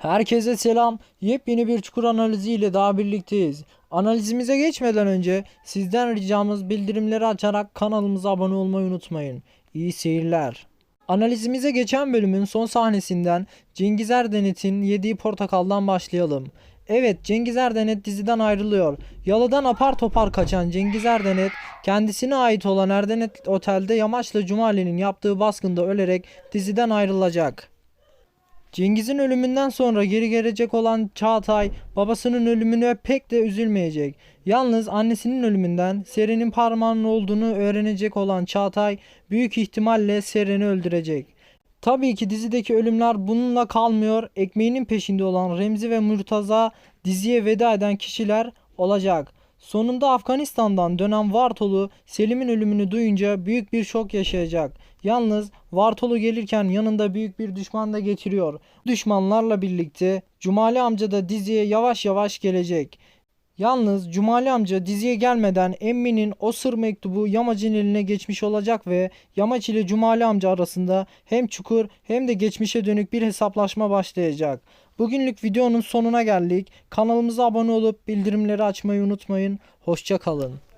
Herkese selam. Yepyeni bir çukur analizi ile daha birlikteyiz. Analizimize geçmeden önce sizden ricamız bildirimleri açarak kanalımıza abone olmayı unutmayın. İyi seyirler. Analizimize geçen bölümün son sahnesinden Cengiz Erdenet'in yediği portakaldan başlayalım. Evet Cengiz Erdenet diziden ayrılıyor. Yalıdan apar topar kaçan Cengiz Erdenet kendisine ait olan Erdenet Otel'de Yamaçlı Cumali'nin yaptığı baskında ölerek diziden ayrılacak. Cengiz'in ölümünden sonra geri gelecek olan Çağatay babasının ölümüne pek de üzülmeyecek. Yalnız annesinin ölümünden Seren'in parmağının olduğunu öğrenecek olan Çağatay büyük ihtimalle Seren'i öldürecek. Tabii ki dizideki ölümler bununla kalmıyor. Ekmeğinin peşinde olan Remzi ve Murtaza diziye veda eden kişiler olacak. Sonunda Afganistan'dan dönen Vartolu Selim'in ölümünü duyunca büyük bir şok yaşayacak. Yalnız Vartolu gelirken yanında büyük bir düşman da getiriyor. Düşmanlarla birlikte Cumali amca da diziye yavaş yavaş gelecek. Yalnız Cumali amca diziye gelmeden Emmi'nin o sır mektubu Yamacın eline geçmiş olacak ve Yamaç ile Cumali amca arasında hem çukur hem de geçmişe dönük bir hesaplaşma başlayacak. Bugünlük videonun sonuna geldik. Kanalımıza abone olup bildirimleri açmayı unutmayın. Hoşça kalın.